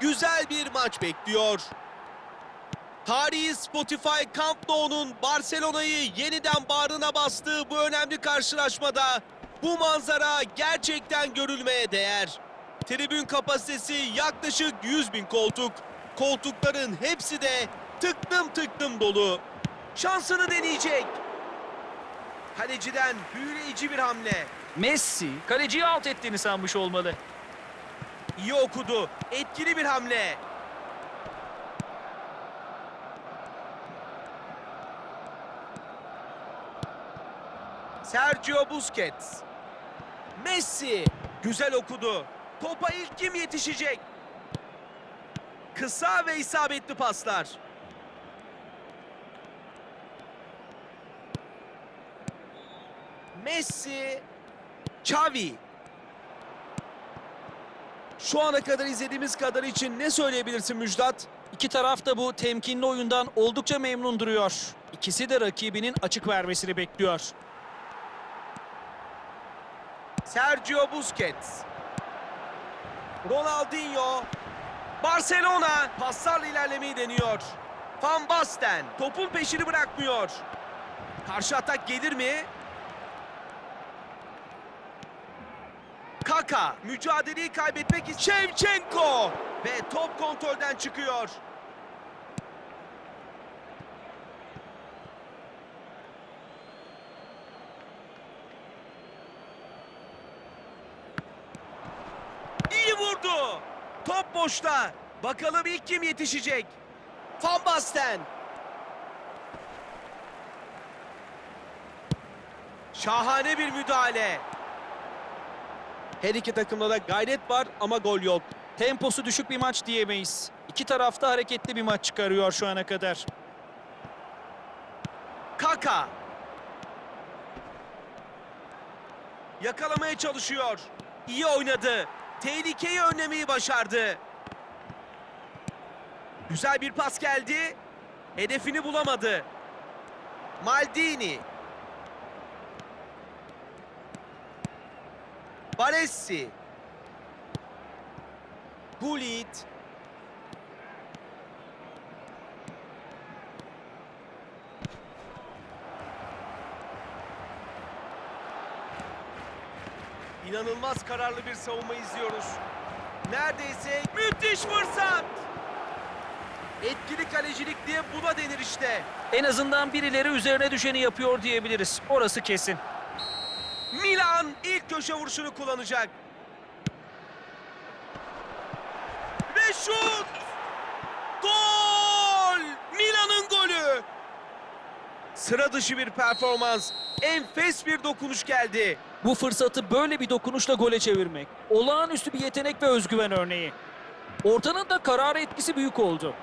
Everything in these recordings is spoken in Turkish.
güzel bir maç bekliyor. Tarihi Spotify Camp Nou'nun Barcelona'yı yeniden bağrına bastığı bu önemli karşılaşmada bu manzara gerçekten görülmeye değer. Tribün kapasitesi yaklaşık 100 bin koltuk. Koltukların hepsi de tıklım tıklım dolu. Şansını deneyecek. Kaleciden büyüleyici bir hamle. Messi kaleciyi alt ettiğini sanmış olmalı. İyi okudu. Etkili bir hamle. Sergio Busquets. Messi. Güzel okudu. Topa ilk kim yetişecek? Kısa ve isabetli paslar. Messi. Xavi. Şu ana kadar izlediğimiz kadar için ne söyleyebilirsin Müjdat? İki taraf da bu temkinli oyundan oldukça memnun duruyor. İkisi de rakibinin açık vermesini bekliyor. Sergio Busquets. Ronaldinho. Barcelona paslarla ilerlemeyi deniyor. Van Basten topun peşini bırakmıyor. Karşı atak gelir mi? Kaka mücadeleyi kaybetmek için Shevchenko ve top kontrolden çıkıyor. İyi vurdu. Top boşta. Bakalım ilk kim yetişecek? Van Basten. Şahane bir müdahale. Her iki takımda da gayret var ama gol yok. Temposu düşük bir maç diyemeyiz. İki taraf da hareketli bir maç çıkarıyor şu ana kadar. Kaka. Yakalamaya çalışıyor. İyi oynadı. Tehlikeyi önlemeyi başardı. Güzel bir pas geldi. Hedefini bulamadı. Maldini. Baresi. Gullit. İnanılmaz kararlı bir savunma izliyoruz. Neredeyse müthiş fırsat. Etkili kalecilik diye buna denir işte. En azından birileri üzerine düşeni yapıyor diyebiliriz. Orası kesin. Milan ilk köşe vuruşunu kullanacak. Ve şut! Gol! Milan'ın golü! Sıra dışı bir performans. Enfes bir dokunuş geldi. Bu fırsatı böyle bir dokunuşla gole çevirmek. Olağanüstü bir yetenek ve özgüven örneği. Ortanın da karar etkisi büyük oldu.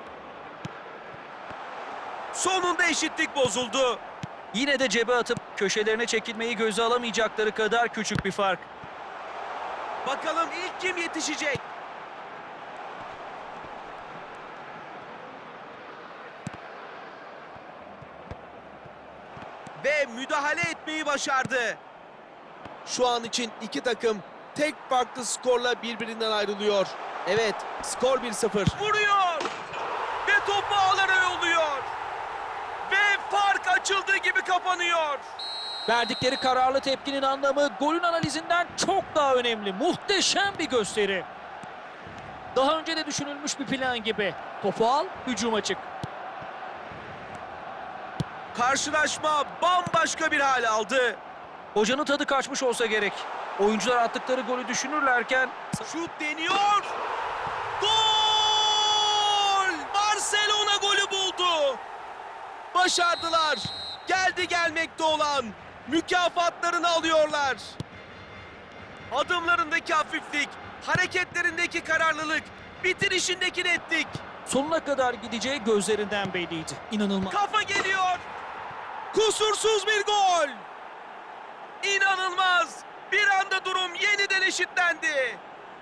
Sonunda eşitlik bozuldu. Yine de cebe atıp köşelerine çekilmeyi göze alamayacakları kadar küçük bir fark. Bakalım ilk kim yetişecek? Ve müdahale etmeyi başardı. Şu an için iki takım tek farklı skorla birbirinden ayrılıyor. Evet, skor 1-0. Vuruyor! Ve. Ve fark açıldığı gibi kapanıyor. Verdikleri kararlı tepkinin anlamı golün analizinden çok daha önemli. Muhteşem bir gösteri. Daha önce de düşünülmüş bir plan gibi. Topu al, hücuma çık. Karşılaşma bambaşka bir hal aldı. Hocanın tadı kaçmış olsa gerek. Oyuncular attıkları golü düşünürlerken Şut deniyor. Gol! Barcelona golü buldu. Başardılar. Geldi gelmekte olan mükafatlarını alıyorlar. Adımlarındaki hafiflik, hareketlerindeki kararlılık Bitirişindeki netlik. Sonuna kadar gideceği gözlerinden belliydi. İnanılmaz. Kafa geliyor. Kusursuz bir gol. İnanılmaz. Bir anda durum yeniden eşitlendi.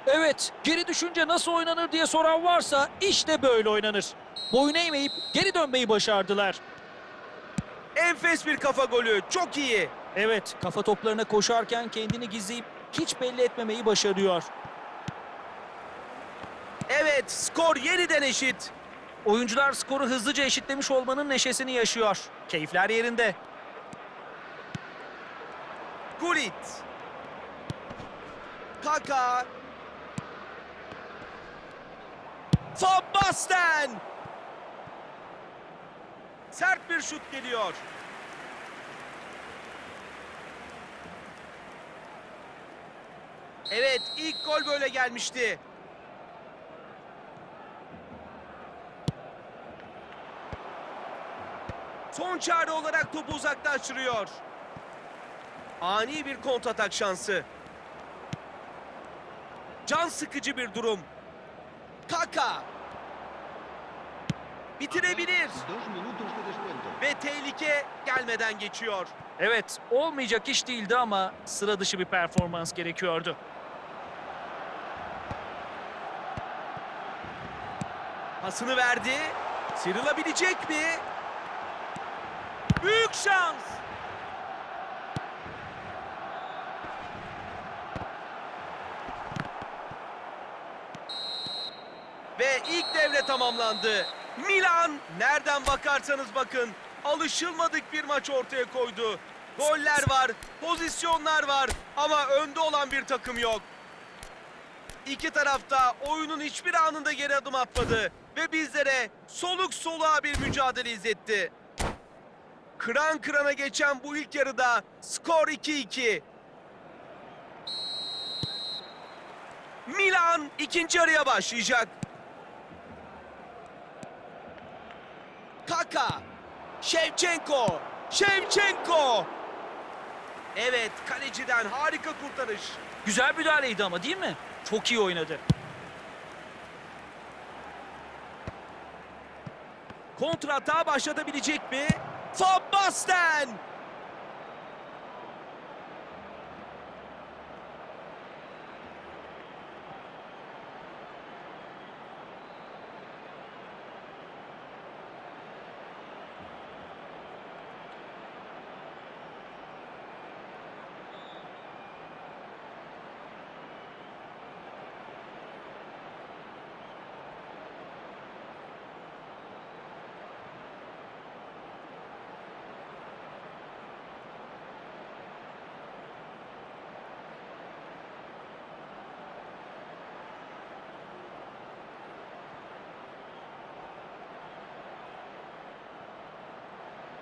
Evet, geri düşünce nasıl oynanır diye soran varsa işte böyle oynanır. Boyun eğmeyip geri dönmeyi başardılar. Enfes bir kafa golü. Çok iyi. Evet, kafa toplarına koşarken kendini gizleyip hiç belli etmemeyi başarıyor. Evet, skor yeniden eşit. Oyuncular skoru hızlıca eşitlemiş olmanın neşesini yaşıyor. Keyifler yerinde. Gullit. Kaka. Van Basten. Sert bir şut geliyor. Evet, ilk gol böyle gelmişti. Son çare olarak topu uzaklaştırıyor. Ani bir kontratak şansı. Can sıkıcı bir durum. Kaka. Bitirebilir ve tehlike gelmeden geçiyor. Evet, olmayacak iş değildi ama sıra dışı bir performans gerekiyordu. Pasını verdi. Sıyrılabilecek mi? Büyük şans. Ve ilk devre tamamlandı. Milan nereden bakarsanız bakın alışılmadık bir maç ortaya koydu. Goller var, pozisyonlar var ama önde olan bir takım yok. İki tarafta oyunun hiçbir anında geri adım atmadı ve bizlere soluk soluğa bir mücadele izletti. Kıran kırana geçen bu ilk yarıda skor 2-2. Milan ikinci yarıya başlayacak. Kaka, Shevchenko, Shevchenko. Evet, kaleciden harika kurtarış. Güzel müdahaleydi ama değil mi? Çok iyi oynadı. Kontratağa başlatabilecek mi? Van Basten!